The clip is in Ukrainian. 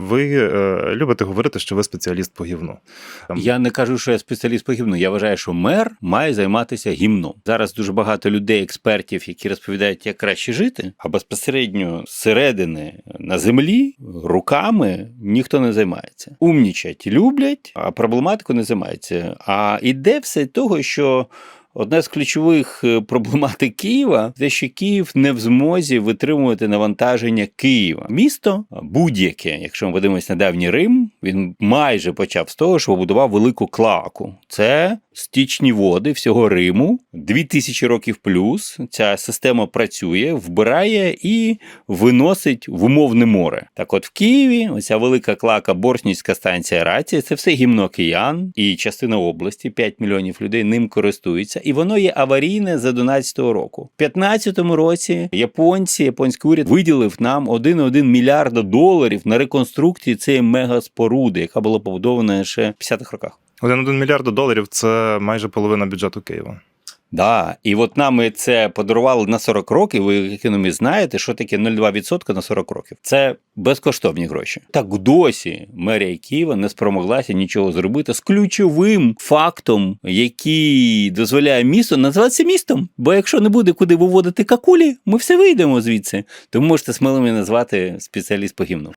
Ви е, любите говорити, що ви спеціаліст по гівну. Я не кажу, що я спеціаліст по гімну. Я вважаю, що мер має займатися гімном. Зараз дуже багато людей, експертів, які розповідають, як краще жити, а безпосередньо зсередини на землі руками ніхто не займається. Умнічать люблять, а проблематику не займаються. А іде все того, що. Одна з ключових е, проблематик Києва те, що Київ не в змозі витримувати навантаження Києва. Місто будь-яке, якщо ми подивимося на давній Рим, він майже почав з того, що побудував велику клаку. Це стічні води всього Риму, 2000 років плюс. Ця система працює, вбирає і виносить в умовне море. Так, от в Києві, оця велика клака Борснівська станція рація, це все гімно киян і частина області, 5 мільйонів людей ним користуються, і воно є аварійне за 11 року. В 15 році японці, японський уряд виділив нам 1,1 мільярда доларів на реконструкцію цієї мегаспоруди, яка була побудована ще в 50-х роках. 1,1 мільярда доларів це майже половина бюджету Києва. Да, і от нам це подарували на 40 років. Ви як економіст знаєте, що таке 0,2% на 40 років. Це безкоштовні гроші. Так досі мерія Києва не спромоглася нічого зробити з ключовим фактом, який дозволяє місту називатися містом. Бо якщо не буде куди виводити какулі, ми все вийдемо звідси. Тому можете сміливо назвати спеціаліст по гімну.